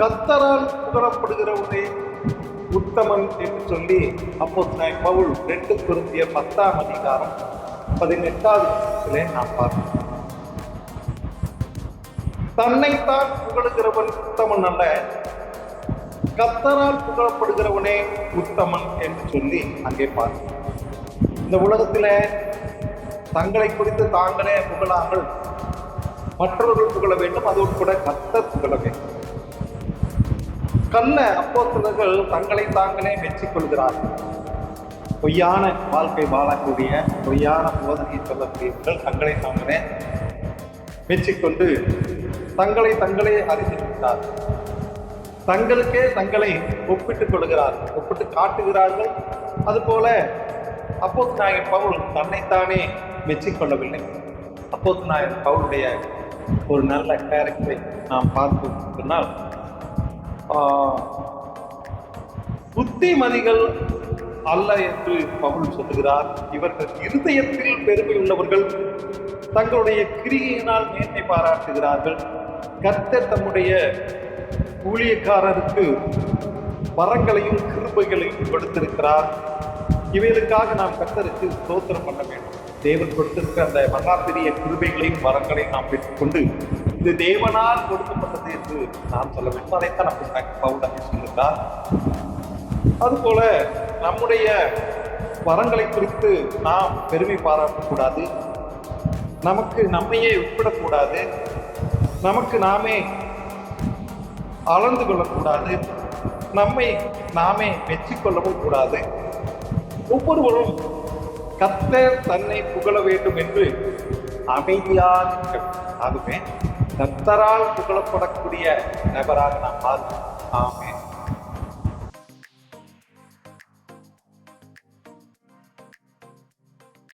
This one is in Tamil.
கத்தரால் புகழப்படுகிறவனே உத்தமன் என்று சொல்லி அப்போ பவுல் ரெண்டு பொருந்திய பத்தாம் அதிகாரம் பதினெட்டாவது வருஷத்திலே நாம் பார்க்கிறோம். தன்னைத்தான் புகழுகிறவன் உத்தமன் அல்ல. கத்தரால் புகழப்படுகிறவனே உத்தமன் என்று சொல்லி அங்கே பார்க்கிறோம். இந்த உலகத்துல தங்களை குறித்து தாங்களே புகழாமல் மற்றவர்கள் புகழ வேண்டும் அதோடு கூட கத்தர் புகழ வேண்டும். கண்ண அப்போஸ்தலர்கள் தங்களை தாங்களே மெச்சிக்கொள்கிறார்கள் பொய்யான வாழ்க்கை வாழக்கூடிய பொய்யான போதனையை சொல்லக்கூடியவர்கள் தங்களை தாங்களே மெச்சிக்கொண்டு தங்களை தங்களே அறிந்திருக்கிறார்கள் தங்களுக்கே தங்களை ஒப்பிட்டுக் கொள்கிறார்கள் ஒப்பிட்டு காட்டுகிறார்கள். அதுபோல அப்போது நாயகன் பவுல் தன்னைத்தானே மெச்சிக்கொள்ளவில்லை. அப்போது நாயகன் பவுலுடைய ஒரு நல்ல கேரக்டரை நாம் பார்த்தோம் சொன்னால் புத்திமதிகள் அல்ல என்று பவுல் சொல்லுகிறார். இவர்கள் இருதயத்தில் பெருமை உள்ளவர்கள் தங்களுடைய கிரியினால் மேன்மை பாராட்டுகிறார்கள். கர்த்தர் தம்முடைய ஊழியக்காரருக்கு வரங்களையும் கிருபைகளையும் கொடுத்திருக்கிறார். இவைகளுக்காக நாம் கர்த்தருக்கு சோத்திரம் பண்ண வேண்டும். தேவன் கொடுத்திருக்கிற அந்த மகாபெரிய கிருபைகளையும் வரங்களையும் நாம் பெற்றுக்கொண்டு இது தேவனால் கொடுக்கப்பட்டது என்று நாம் சொல்ல வேண்டும். அதைத்தான் நம்ம பவுல் சொல்லுகிறார் அதுபோல நம்முடைய வரங்களை குறித்து நாம் பெருமை பாராட்டக்கூடாது நமக்கு நம்மையே ஒப்பிடக்கூடாது நமக்கு நாமே அளந்து கொள்ளக்கூடாது நம்மை நாமே மெச்சிக்கொள்ளவும் கூடாது. ஒவ்வொருவரும் கத்தர் தன்னை புகழ வேண்டும் என்று அமைதியாக அதுவே கத்தரால் புகழப்படக்கூடிய நபராக நாம் மாறுவோம் ஆமே